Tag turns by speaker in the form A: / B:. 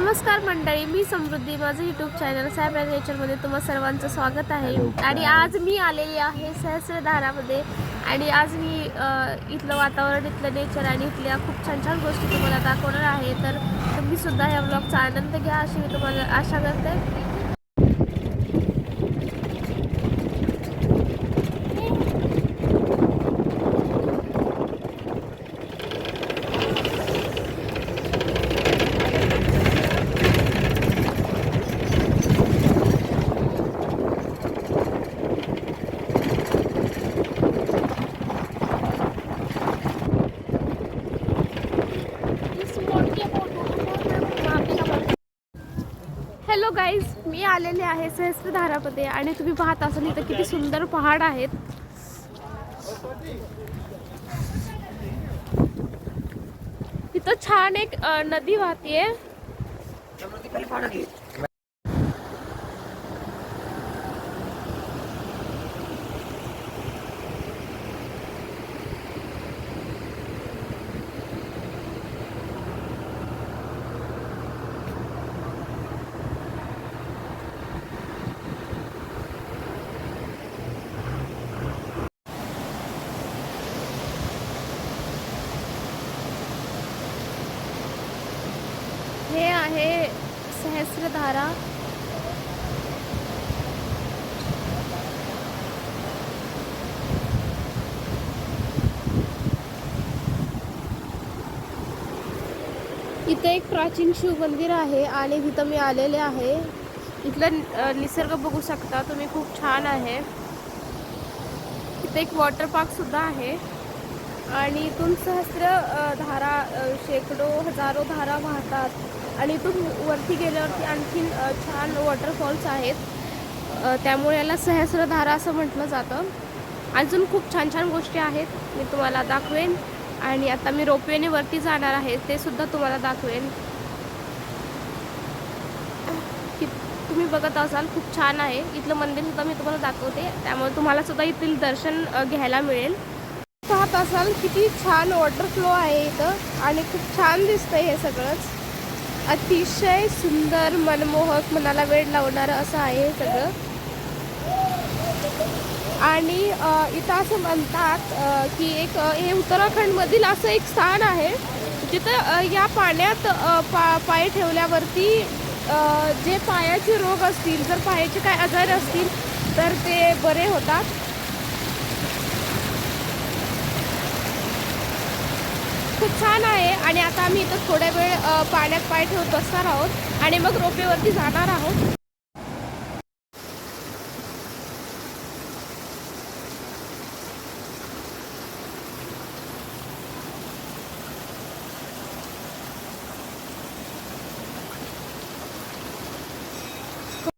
A: नमस्कार मंडळी मी समृद्धी. माझं यूट्यूब चॅनल साहेब नेचरमध्ये तुम्हा सर्वांचं स्वागत आहे. आणि आज मी आलेली आहे सहस्रधारामध्ये. आणि आज मी इथलं वातावरण इथलं नेचर आणि इथल्या खूप छान छान गोष्टी तुम्हाला दाखवणार आहे. तर तुम्ही सुद्धा ह्या ब्लॉगचा आनंद घ्या अशी मी तुम्हाला आशा करते. हॅलो गाईज मी आलेले आहे सहस्त्रधारामध्ये आणि तुम्ही पाहत असाल इथं किती सुंदर पहाड आहेत. इथं छान एक नदी वाहतीये हे आहे सहस्रधारा इथे एक प्राचीन शिवमंदिर आहे आणि तिथं मी आलेले आहे. इथलं निसर्ग बघू शकता तुम्ही खूप छान आहे. इथे एक वॉटर पार्क सुद्धा आहे. आणि इथून सहस्र धारा शेकडो हजारो धारा वाहतात. आणि इथून वरती गेल्यावरती आणखीन छान वॉटरफॉल्स आहेत. त्यामुळे याला सहस्रधारा असं म्हटलं जातं. अजून खूप छान छान गोष्टी आहेत मी तुम्हाला दाखवेन. आणि आता मी रोपवेने वरती जाणार आहे ते सुद्धा तुम्हाला दाखवेन. की तुम्ही बघत असाल खूप छान आहे. इथलं मंदिर सुद्धा मी तुम्हाला दाखवते. त्यामुळे तुम्हाला सुद्धा इथील दर्शन घ्यायला मिळेल. पाहत असाल किती छान वॉटर फ्लो आहे इथं. आणि खूप छान दिसतंय हे सगळंच. अतिशय सुंदर मनमोहक मनाला वेळ लावणारं असं आहे हे सगळं. आणि इथं असं म्हणतात की एक हे उत्तराखंडमधील असं एक स्थान आहे जिथं या पाण्यात पा पाय ठेवल्यावरती जे पायाचे रोग असतील जर पायाचे काय आजार असतील तर ते बरे होतात. खूप छान आहे आणि आता आम्ही इथं थोड्या वेळ पाण्यात पाय ठेवत बसणार आहोत आणि मग रोपेवरती जाणार आहोत.